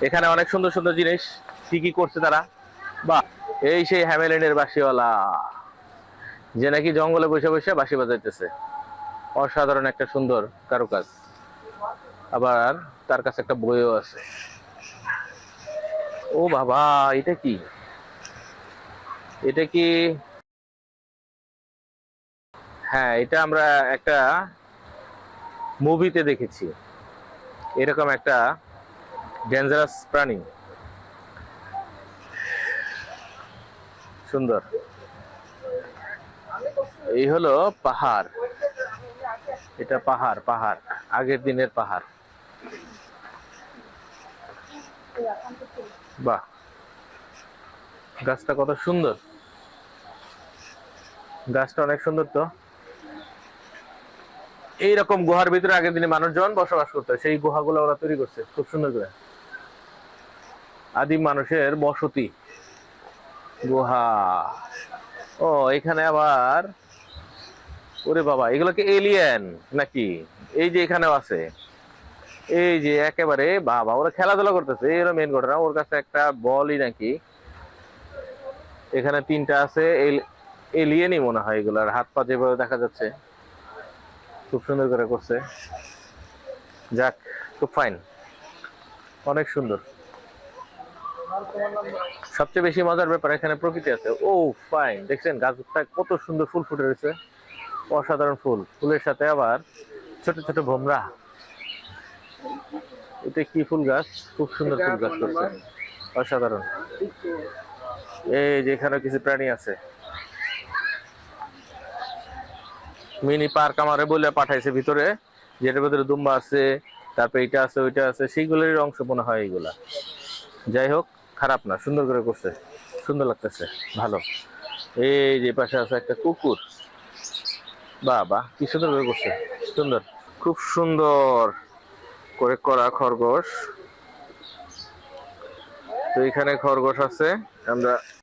এখানে অনেক সুন্দর সুন্দর জিনিস। কি করছে তারা? বা এই সেই হ্যামেল্যান্ডের বাসিওয়ালা যে নাকি জঙ্গলে বসে বসে বাঁশি বাজাইতেছে। অসাধারণ একটা সুন্দর কারুকাজ। আবার তার কাছে একটা বইও আছে। ও বাবা, এটা কি? এটা কি? হ্যাঁ এটা আমরা একটা মুভিতে দেখেছি। এরকম একটা ডেঞ্জারাস প্রাণী। সুন্দর। এই হলো পাহাড়। এটা পাহাড় পাহাড়। আগের দিনের পাহাড়। বাহ। গাছটা কত সুন্দর। গাছটা অনেক সুন্দর তো। এইরকম গুহার ভিতরে আগের দিনে মানুষজন বসবাস করতো। সেই গুহাগুলো ওরা তৈরি করছে, খুব সুন্দর করে। আদিম মানুষের বসতি। গুহা। ও, এখানে আবার ওরে বাবা, এগুলো কি এলিয়েন নাকি? এই যে এখানেও আছে। এই যে একেবারে বাবা, ওরা খেলাধুলা করতেছে এর মেন ঘটনা। ওর কাছে একটা বলই নাকি? এখানে তিনটা আছে এলিয়েনই মনে হয় এগুলার হাত পা যেভাবে দেখা যাচ্ছে, খুব সুন্দর করে করছে। যাক, খুব ফাইন অনেক সুন্দর। সবচেয়ে বেশি মজার ব্যাপার এখানে প্রকৃতি আছে। ও ফাইন দেখছেন, গাছটা কত সুন্দর ফুল ফুটে রয়েছে। অসাধারণ ফুল। ফুলের সাথে আবার ছোট ছোট ভোমরা। এটা কি ফুল গাছ? খুব সুন্দর ফুল গাছ করছে। অসাধারণ। এই যে এখানে কিছু প্রাণী আছে। মিনি পার্ক আমারে বলে পাঠাইছে ভিতরে। যেটার ভিতরে দুম্বা আছে, তারপরে এটা আছে, ওইটা আছে। সেইগুলোর অংশ মনে হয় এইগুলা। যাই হোক খারাপ না, সুন্দর করে করছে। সুন্দর লাগতেছে, ভালো। এই যে পাশে আছে একটা কুকুর। বাহ কি সুন্দর করে করছে, সুন্দর। খুব সুন্দর করে করা খরগোশ। তো এখানে খরগোশ আছে, আমরা